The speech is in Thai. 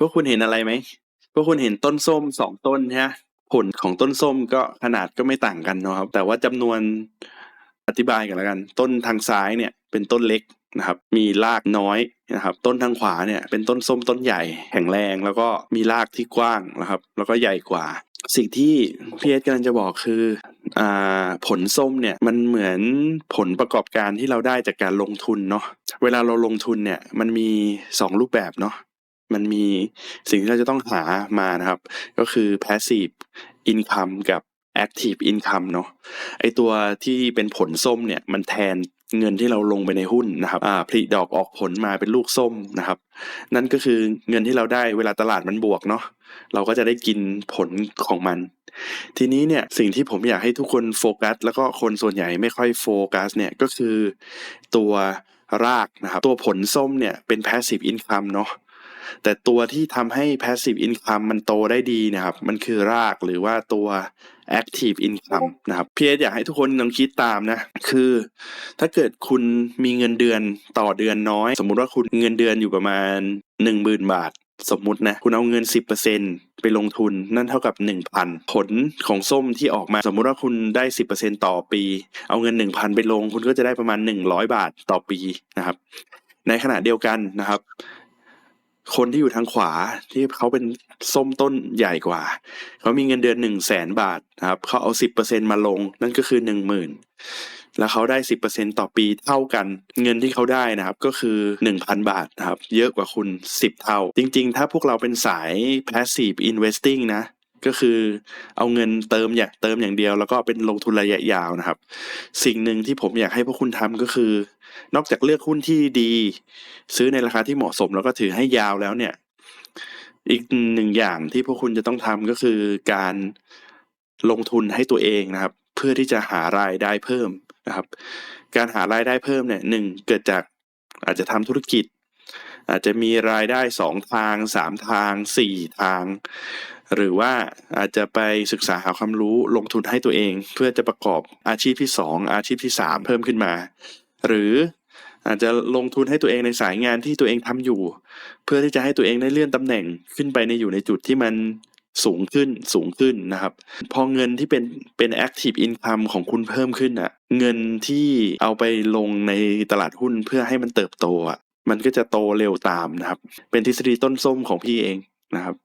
พวกคุณเห็นอะไรไหมพวกคุณเห็นต้นส้มสองต้นใช่ไหมผลของต้นส้มก็ขนาดก็ไม่ต่างกันเนาะครับ แต่ว่าจำนวนอธิบายกันแล้วกัน ต้นทางซ้ายเนี่ยเป็นต้นเล็กนะครับ มีรากน้อยนะครับ ต้นทางขวาเนี่ยเป็นต้นส้มต้นใหญ่แข็งแรงแล้วก็มีรากที่กว้างนะครับ แล้วก็ใหญ่กว่า สิ่งที่พี่เอสกำลังจะบอกคืออ่าผลส้มเนี่ยมันเหมือนผลประกอบการที่เราได้จากการลงทุนเนาะเวลาเราลงทุนเนี่ยมันมีสองรูปแบบเนาะ มันมีสิ่งที่เราจะต้องหามานะครับ ก็คือ passive income กับ active income เนาะไอตัวที่เป็นผลส้มเนี่ยมันแทนเงินที่เราลงไปในหุ้นนะครับอ่าผลิดอกออกผลมาเป็นลูกส้มนะครับ นั่นก็คือเงินที่เราได้เวลาตลาดมันบวกเนาะเราก็จะได้กินผลของมัน ทีนี้เนี่ยสิ่งที่ผมอยากให้ทุกคนโฟกัส แล้วก็คนส่วนใหญ่ไม่ค่อยโฟกัสเนี่ยก็คือตัวรากนะครับ ตัวผลส้มเนี่ยเป็น passive income เนาะ แต่ตัวที่ทำให้ passive income มันโตได้ดีนะครับ มันคือรากหรือว่าตัว active income นะครับพี่เอสอยากให้ทุกคนลองคิดตามนะ คือ ถ้าเกิดคุณมีเงินเดือนต่อเดือนน้อย สมมุติว่าคุณเงินเดือนอยู่ประมาณหนึ่งหมื่นบาท สมมุตินะ คุณเอาเงิน 10%ไปลงทุนนั่นเท่ากับ 1,000 ผลของส้มที่ออกมา สมมุติว่าคุณได้ 10%ต่อปี เอาเงิน 1,000 ไปลง คุณก็จะได้ประมาณ 100 บาทต่อปีนะครับ ในขณะเดียวกันนะครับ คนที่อยู่ทางขวาที่เขาเป็นส้มต้นใหญ่กว่า เขามีเงินเดือนหนึ่งแสนบาทครับเขาเอาสิบเปอร์เซ็นมาลง นั่นก็คือหนึ่งหมื่นแล้วเขาได้สิบเปอร์เซ็นต่อปีเท่ากัน เงินที่เขาได้นะครับ ก็คือหนึ่งพันบาทนะครับ เยอะกว่าคุณสิบเท่า จริง ๆ ถ้าพวกเราเป็นสาย passive investing นะ ก็คือเอาเงินเติมอยากเติมอย่างเดียว แล้วก็เป็นลงทุนระยะยาวนะครับ สิ่งหนึ่งที่ผมอยากให้พวกคุณทำก็คือ นอกจากเลือกหุ้นที่ดี ซื้อในราคาที่เหมาะสมแล้วก็ถือให้ยาวแล้วเนี่ย อีกหนึ่งอย่างที่พวกคุณจะต้องทำก็คือการลงทุนให้ตัวเองนะครับ เพื่อที่จะหารายได้เพิ่มนะครับ การหารายได้เพิ่มเนี่ยหนึ่งเกิดจากอาจจะทำธุรกิจ อาจจะมีรายได้สองทางสามทางสี่ทาง หรือว่าอาจจะไปศึกษาหาความรู้ลงทุนให้ตัวเอง เพื่อจะประกอบอาชีพที่สองอาชีพที่สามเพิ่มขึ้นมา หรืออาจจะลงทุนให้ตัวเองในสายงานที่ตัวเองทำอยู่ เพื่อที่จะให้ตัวเองได้เลื่อนตำแหน่งขึ้นไปในอยู่ในจุดที่มันสูงขึ้นสูงขึ้นนะครับ พอเงินที่เป็นเป็น active income ของคุณเพิ่มขึ้นอะ เงินที่เอาไปลงในตลาดหุ้นเพื่อให้มันเติบโตอะ มันก็จะโตเร็วตามนะครับ เป็นทฤษฎีต้นส้มของพี่เองนะครับ